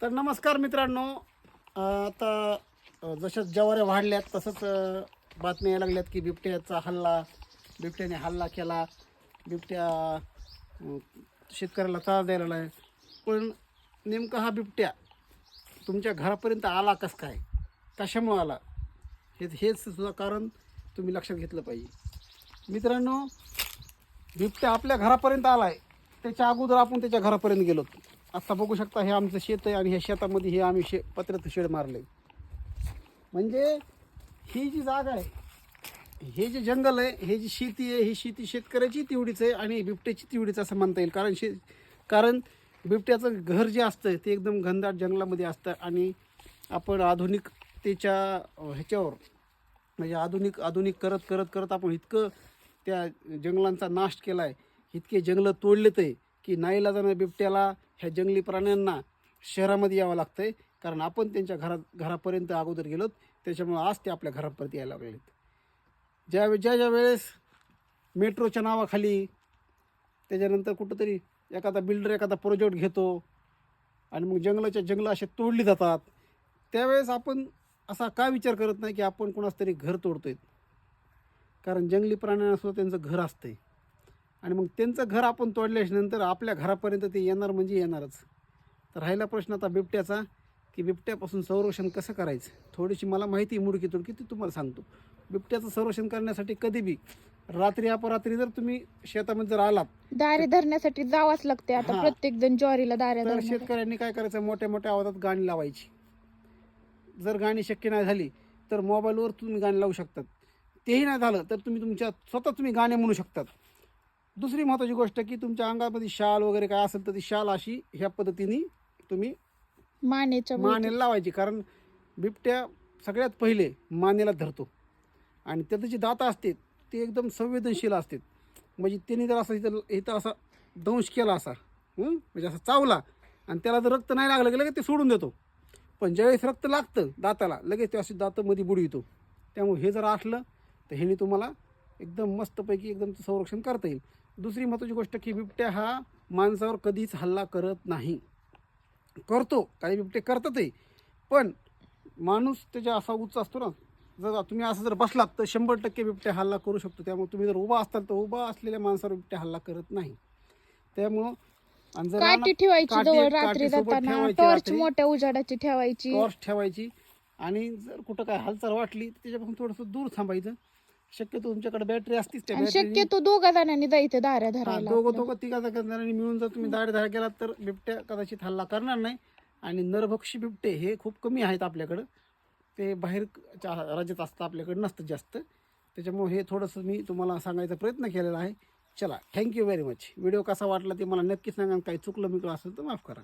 तर नमस्कार मित्रांनो. आता जशा जवाऱ्या वाढल्यात तसंच बातम्या यायला लागल्यात की बिबट्याचा हल्ला बिबट्याने हल्ला केला. बिबट्या शेतकऱ्याला त्रास द्यायला आहे. पण नेमका हा बिबट्या तुमच्या घरापर्यंत आला कसं काय? कशामुळं आला? हे हेच सुद्धा कारण तुम्ही लक्षात घेतलं पाहिजे. मित्रांनो बिबट्या आपल्या घरापर्यंत आला आहे त्याच्या अगोदर आपण त्याच्या घरापर्यंत गेलो आत्ता बघू शकता हे आमचं शेत आहे आणि ह्या शेतामध्ये हे आम्ही शे पत्र्याचं शेड मारले म्हणजे ही जी जागा आहे हे जे जंगल आहे हे जी शेती आहे ही शेती शेतकऱ्याची तेवढीच आहे आणि बिबट्याची तेवढीच असं म्हणता येईल. कारण शे कारण बिबट्याचं घर जे असतं ते एकदम घनदाट जंगलामध्ये असतं आणि आपण आधुनिकतेच्या ह्याच्यावर म्हणजे आधुनिक आधुनिक करत करत करत आपण इतकं त्या जंगलांचा नाश केला आहे इतके जंगलं तोडलेत आहे की नाईलाजानं बिबट्याला ह्या जंगली प्राण्यांना शहरामध्ये यावं लागतं आहे कारण आपण त्यांच्या घरात घरापर्यंत अगोदर गेलोत. त्याच्यामुळं आज ते आपल्या घरापर्यंत यायला लागलेत. ज्या ज्या ज्या वेळेस मेट्रोच्या नावाखाली त्याच्यानंतर कुठंतरी एखादा बिल्डर एखादा प्रोजेक्ट घेतो आणि मग जंगलाच्या जंगलं असे तोडली जातात. त्यावेळेस आपण असा का विचार करत नाही की आपण कोणास तरी घर तोडतोय? कारण जंगली प्राण्यांना सुद्धा त्यांचं घर असतंय. आणि मग त्यांचं घर आपण तोडल्याच्या नंतर आपल्या घरापर्यंत ते येणार म्हणजे येणारच. तर राहिला प्रश्न आता बिबट्याचा की बिबट्यापासून संरक्षण कसं करायचं? थोडीशी मला माहिती मुडकी तुडकी ती तुम्हाला सांगतो. बिबट्याचं संरक्षण करण्यासाठी कधी बी रात्री अपरात्री जर तुम्ही शेतामध्ये जर आलात दारे धरण्यासाठी जावंच लागते आता. प्रत्येक जण ज्वारीला दारे तर शेतकऱ्यांनी काय करायचं? मोठ्या मोठ्या आवाजात गाणी लावायची. जर गाणी शक्य नाही झाली तर मोबाईलवर तुम्ही गाणी लावू शकतात. तेही नाही झालं तर तुम्ही तुमच्या स्वतः तुम्ही गाणे म्हणू शकतात. दुसरी महत्त्वाची गोष्ट की तुमच्या अंगामध्ये शाल वगैरे काय असेल तर ती शाल अशी ह्या पद्धतीने तुम्ही मानेच्या. मानेला लावायची. कारण बिबट्या सगळ्यात पहिले मानेला धरतो. आणि त्याचं जे दाता असते ते एकदम संवेदनशील असतात म्हणजे त्यांनी जर असं इथं इथं असा दंश केला असा? म्हणजे असा चावला आणि त्याला जर रक्त नाही लागलं की लगेच ते सोडून देतो. पण ज्यावेळेस रक्त लागतं दाताला लगेच ते असे दातं मध्ये बुडवितो. त्यामुळे हे जर असलं तर ह्याने तुम्हाला एकदम मस्तपैकी एकदम संरक्षण करता येईल. दुसरी महत्त्वाची गोष्ट की बिबट्या हा माणसावर कधीच हल्ला करत नाही. करतो. काही बिबटे करतातही पण माणूस त्याच्या असा उच्च असतो ना जर तुम्ही असं जर बसलात तर शंभर टक्के बिबट्या हल्ला करू शकतो. त्यामुळे तुम्ही जर उभा असताल तर उभा असलेल्या माणसावर बिबट्या हल्ला करत नाही. त्यामुळं आणि जर काठी ठेवायची जवळ रात्री जाताना टॉर्च. मोठ्या उजाडाची ठेवायची. टॉर्च ठेवायची. आणि जर कुठं काय हालचाल वाटली तर त्याच्यापासून थोडंसं दूर थांबायचं. शक्यतो तुमच्याकडे बॅटरी असतीच त्या आणि बॅटरी शक्यतो दोघा जणांनी जायचं दाऱ्या धरायला दोघं. दोघं तिघा जणांनी मिळून जर तुम्ही दाढी धाड केलात तर बिबट्या कदाचित हल्ला करणार नाही. आणि नरभक्षी बिबटे हे खूप कमी आहेत आपल्याकडं. ते बाहेर राज्यात असतं आपल्याकडे नसतं जास्त. त्याच्यामुळे हे थोडंसं मी तुम्हाला सांगायचा प्रयत्न केलेला आहे. चला थँक्यू व्हेरी मच व्हिडिओ कसा वाटला ते मला नक्की सांगा. काही चुकलं मिकलं असेल तर माफ करा.